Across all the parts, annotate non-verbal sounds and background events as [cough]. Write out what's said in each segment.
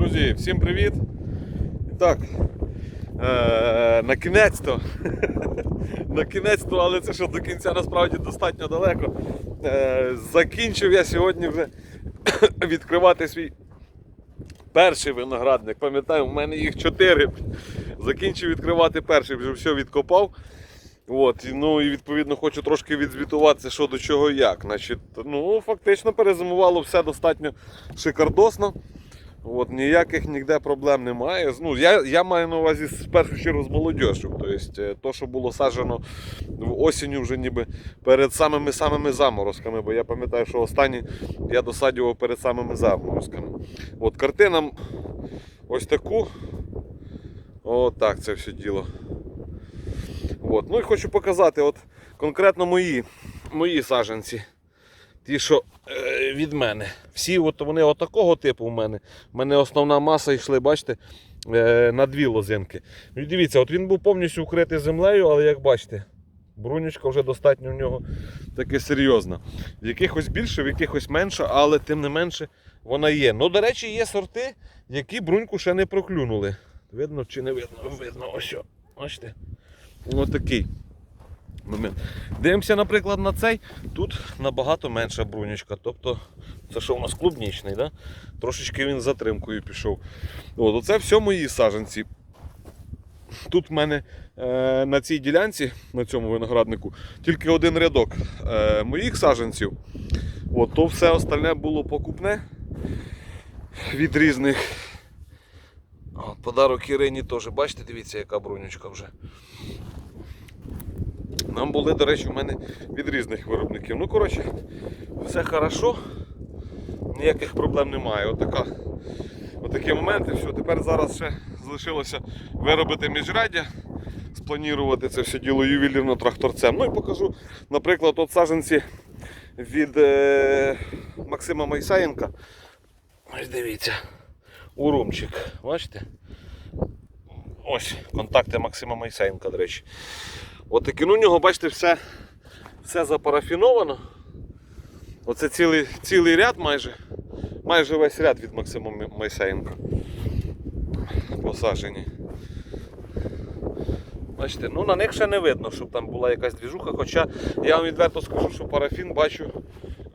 Друзі, всім привіт! Так, е, на кінець-то. [laughs] на кінець-то, але це що до кінця насправді достатньо далеко. Е, закінчив я сьогодні вже [coughs] відкривати свій перший виноградник. Пам'ятаю, у мене їх чотири. Закінчив відкривати перший, вже все відкопав. От, ну і відповідно хочу трошки відзвітуватися, що до чого як. Значить, ну, фактично перезимувало все достатньо шикардосно. От, ніяких ніде проблем немає. Ну, я, я маю на увазі в першу чергу з молодежю. Тобто, е, то, що було саджено в осінню вже ніби перед самими самими заморозками. Бо я пам'ятаю, що останні я досаджував перед самими заморозками. От картина ось таку. Отак це все діло. От. Ну і хочу показати от конкретно мої, мої саджанці. Ті, що е, від мене. Всі от вони отакого типу у мене. У мене основна маса йшли, бачите, е, на дві лозинки. І дивіться, от він був повністю укритий землею, але як бачите, брунючка вже достатньо в нього таке серйозна. В якихось більше, в якихось менше, але тим не менше вона є. Ну, до речі, є сорти, які бруньку ще не проклюнули. Видно чи не видно? Видно, ось. що. Бачите? Ось такий момент. Дивимося, наприклад, на цей. Тут набагато менша брунічка. Тобто, це що у нас клубнічний, да? трошечки він з затримкою пішов. От, оце все мої саджанці. Тут в мене е, на цій ділянці, на цьому винограднику, тільки один рядок е, моїх саджанців. От, то все остальне було покупне від різних. Подарок Ірині теж. Бачите, дивіться, яка брунючка вже. Нам були, до речі, у мене від різних виробників. Ну, коротше, все хорошо, ніяких проблем немає. Отака, отакі моменти. Все, тепер зараз ще залишилося виробити міжряддя, спланувати це все діло ювелірно тракторцем. Ну і покажу, наприклад, от саженці від е, Максима Майсаєнка. Ось дивіться, урумчик. Бачите? Ось контакти Максима Майсаєнка, до речі. От такі, ну у нього, бачите, все, все запарафіновано. Оце цілий, цілий ряд майже. Майже весь ряд від Максима М- Майсаєнка. Посаджені. Бачите, ну на них ще не видно, щоб там була якась двіжуха, хоча я вам відверто скажу, що парафін бачу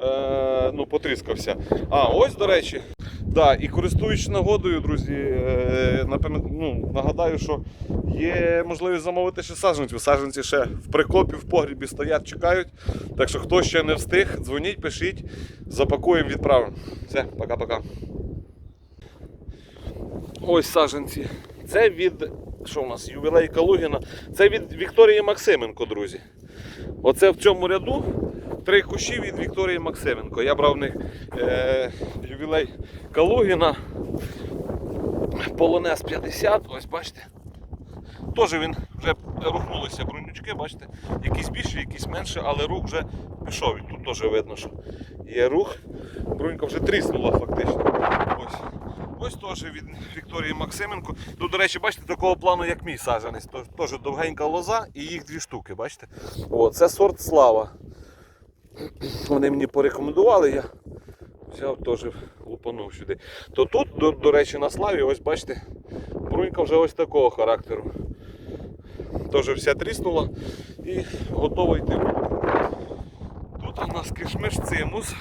е, ну, потріскався. А, ось, до речі, Да, і користуючись нагодою, друзі, е, ну, нагадаю, що є можливість замовити ще саджанців. Саджанці ще в прикопі, в погрібі стоять, чекають. Так що хто ще не встиг, дзвоніть, пишіть, запакуємо, відправимо. Все, пока-пока. Ось саджанці. Це від. Що у нас? Ювілей Калугіна. Це від Вікторії Максименко, друзі. Оце в цьому ряду три кущі від Вікторії Максименко. Я брав в них е, ювілей Калугіна. Полонез 50, ось бачите. Теж він вже рухнулися брунючки, бачите, якісь більше, якісь менше, але рух вже пішов. Тут теж видно, що є рух. Брунька вже тріснула фактично. Ось. Ось теж від Вікторії Максименко. Тут, до речі, бачите, такого плану, як мій саджанець. Теж довгенька лоза і їх дві штуки, бачите? О, це сорт слава. Вони мені порекомендували, я взяв теж лупанув сюди. То тут, до, до речі, на славі, ось бачите, брунька вже ось такого характеру. Теж вся тріснула і готова йти. Тут у нас кишмиш цимус.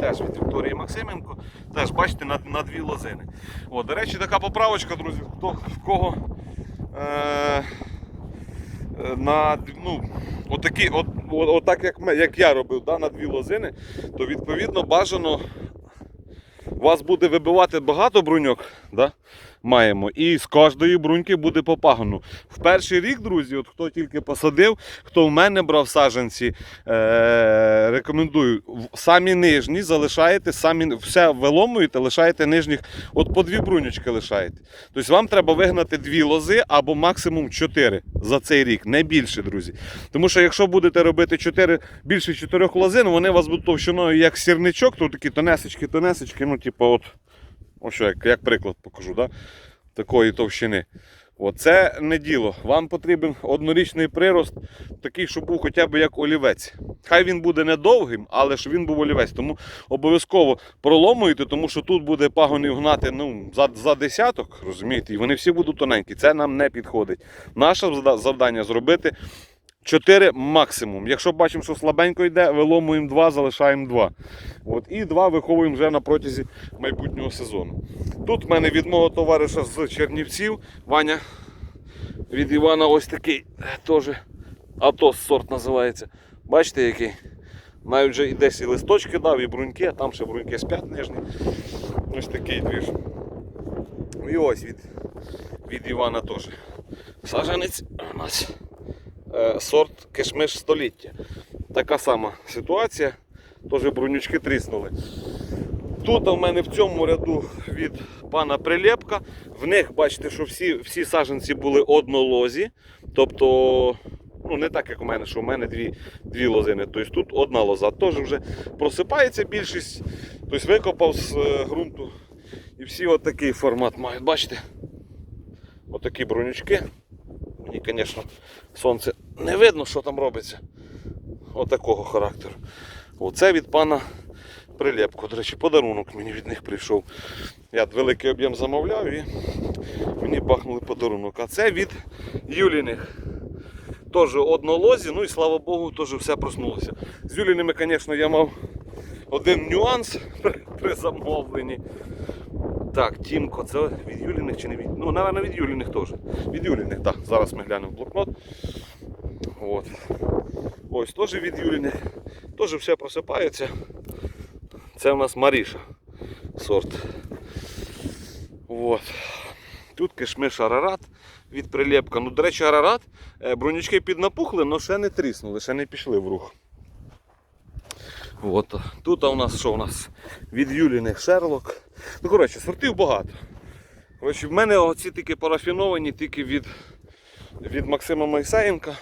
Теж від Вікторії Максименко. Теж бачите на, на дві лозини. О, до речі, така поправочка, друзі, хто в кого е, е, на ну, отакі, от, отак, як, ми- як я робив, да, на дві лозини, то відповідно бажано вас буде вибивати багато бруньок. Да? Маємо. І з кожної бруньки буде по пагону. В перший рік, друзі, от хто тільки посадив, хто в мене брав саджанці, е- рекомендую. Самі нижні залишаєте, самі все виломуєте, лишаєте нижніх, от по дві брунючки лишаєте. Тобто вам треба вигнати дві лози або максимум чотири за цей рік, не більше, друзі. Тому що якщо будете робити чотири, більше чотирьох лозин, вони у вас будуть товщиною як сірничок, то такі тонесечки, тонесечки, ну, типу, от. Ось що, як, як приклад покажу, да? такої товщини. Оце не діло. Вам потрібен однорічний прирост, такий, щоб був хоча б як олівець. Хай він буде недовгим, але щоб він був олівець. Тому обов'язково проломуйте, тому що тут буде пагонів гнати ну, за, за десяток, розумієте, і вони всі будуть тоненькі. Це нам не підходить. Наше завдання зробити 4 максимум. Якщо бачимо, що слабенько йде, виломуємо 2, залишаємо 2. От, і 2 виховуємо вже на протязі майбутнього сезону. Тут в мене від мого товариша з Чернівців, Ваня від Івана ось такий е, теж Атос сорт називається. Бачите який? Навіть вже і десь і листочки дав, і бруньки, а там ще бруньки спять нижні. Ось такий двіж. І ось від, від Івана теж. Саженець у нас сорт кишмиш століття. Така сама ситуація. Теж брунючки тріснули. Тут у мене в цьому ряду від пана Прилєпка. В них бачите, що всі, всі саженці були однолозі. Тобто, ну не так, як у мене, що у мене дві, дві лозини. Тобто тут одна лоза. Теж вже просипається більшість. Тобто викопав з е, ґрунту. І всі отакий формат мають. Бачите? Отакі бронючки. Мені, звісно, сонце не видно, що там робиться. Отакого характеру. Оце від пана Прилепко. До речі, подарунок мені від них прийшов. Я великий об'єм замовляв і мені бахнули подарунок. А це від Юліних. Теж однолозі, ну і слава Богу, теж все проснулося. З Юліними, звісно, я мав один нюанс [laughs] при замовленні. Так, Тімко, це від Юліних чи не від? Ну, напевно, від Юліних теж. Від Юліних, так. Зараз ми глянемо в блокнот. От. Ось теж від Юліних. Теж все просипається. Це у нас Маріша сорт. От. Тут кишмиш Арарат від прилепка. Ну, до речі, Арарат, е, бронючки піднапухли, але ще не тріснули, ще не пішли в рух. От. Тут у нас що у нас? Від Юліних Шерлок. Ну, коротше, сортів багато. Коротше, в мене оці тільки парафіновані, тільки від, від Максима Майсеєнка.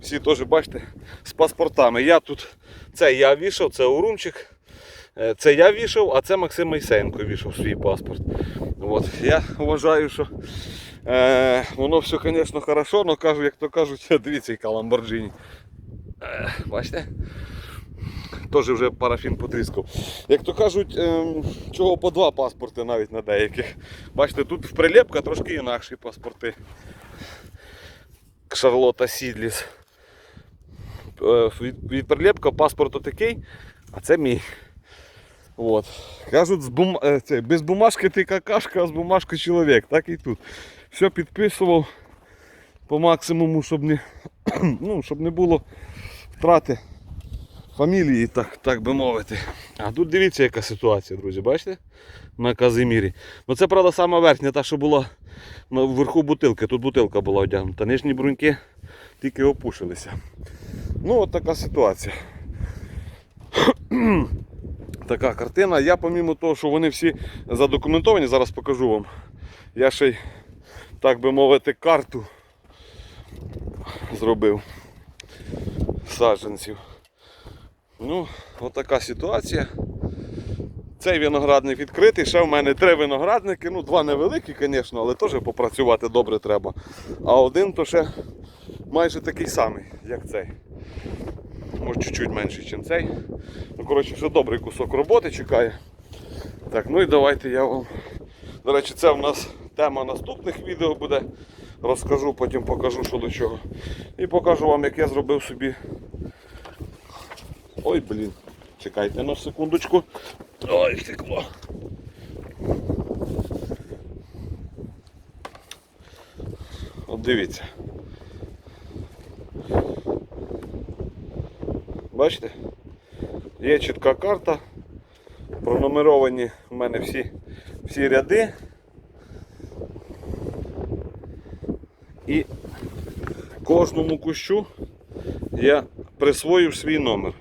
Всі теж бачите, з паспортами. Я тут, це я вішав, це Урумчик. Е, Це я вішав, а це Максим Майсеєнко вішав свій паспорт. От. Я вважаю, що е, воно все, звісно, хорошо, але кажу, як то кажуть, [laughs] дивіться, яка Ламборджині. Е, бачите? Теж вже парафін потріскав. Як то кажуть, ем, чого по два паспорти навіть на деяких. Бачите, тут в прилепка трошки інакші паспорти. Шарлота Сідліс. Е, Від, прилепка паспорт отакий, а це мій. От. Кажуть, з бум... е, це, без бумажки ти какашка, а з бумажки чоловік. Так і тут. Все підписував по максимуму, щоб не, [clears throat] ну, щоб не було втрати фамілії, так, так би мовити. А тут дивіться, яка ситуація, друзі, бачите? На Казимірі. Ну це, правда, сама верхня, та, що була вверху бутилки. Тут бутилка була одягнута. Нижні бруньки тільки опушилися. Ну, от така ситуація. [clears throat] така картина. Я, помімо того, що вони всі задокументовані, зараз покажу вам. Я ще й, так би мовити, карту зробив саджанців. Ну, отака ситуація. Цей виноградник відкритий, ще в мене три виноградники, ну два невеликі, звісно, але теж попрацювати добре треба. А один то ще майже такий самий, як цей. Може чуть-чуть менший, ніж цей. Ну, коротше, вже добрий кусок роботи чекає. Так, ну і давайте я вам. До речі, це в нас тема наступних відео буде. Розкажу, потім покажу, що до чого. І покажу вам, як я зробив собі Ой, блін. Чекайте на секундочку. Ой, стекло. От дивіться. Бачите? Є чітка карта. Пронумеровані в мене всі, всі ряди. І кожному кущу я присвоїв свій номер.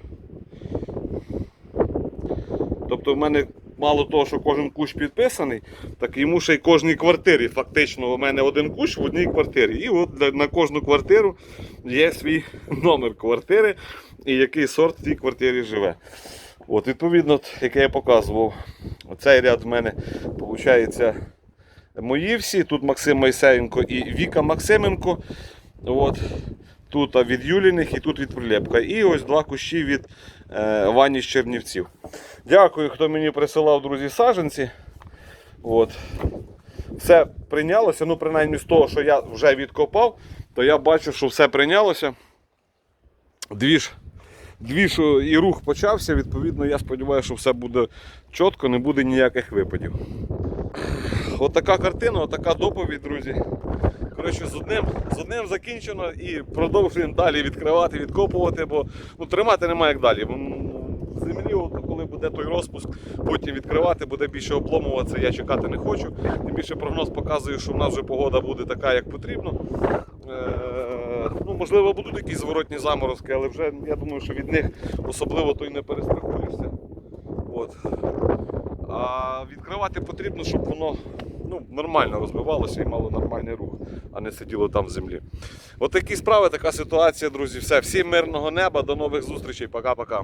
Тобто в мене мало того, що кожен кущ підписаний, так йому ще й кожній квартирі. Фактично, у мене один кущ в одній квартирі. І от на кожну квартиру є свій [laughs] номер квартири і який сорт в тій квартирі живе. От, відповідно, яке я показував, оцей ряд в мене виходить мої всі. Тут Максим Майсеєнко і Віка Максименко. От. Тут від Юліних і тут від Прилепка. І ось два кущі від е, Вані з Чернівців. Дякую, хто мені присилав, друзі, саженці. От. Все прийнялося. Ну, принаймні з того, що я вже відкопав, то я бачу, що все прийнялося. Дві ж, дві ж і рух почався. Відповідно, я сподіваюся, що все буде чітко, не буде ніяких випадів. Отака картина, отака доповідь, друзі. Коротше, з одним, з одним закінчено і продовжуємо далі відкривати, відкопувати, бо ну, тримати немає як далі. В землі, от, коли буде той розпуск, потім відкривати, буде більше обломуватися, я чекати не хочу. Тим більше прогноз показує, що в нас вже погода буде така, як потрібно. Е, ну, можливо, будуть якісь зворотні заморозки, але вже я думаю, що від них особливо то не перестрахуєшся. От. А відкривати потрібно, щоб воно ну, нормально розвивалося і мало нормальний рух, а не сиділо там в землі. От такі справи, така ситуація, друзі. Все. Всім мирного неба, до нових зустрічей. Пока-пока.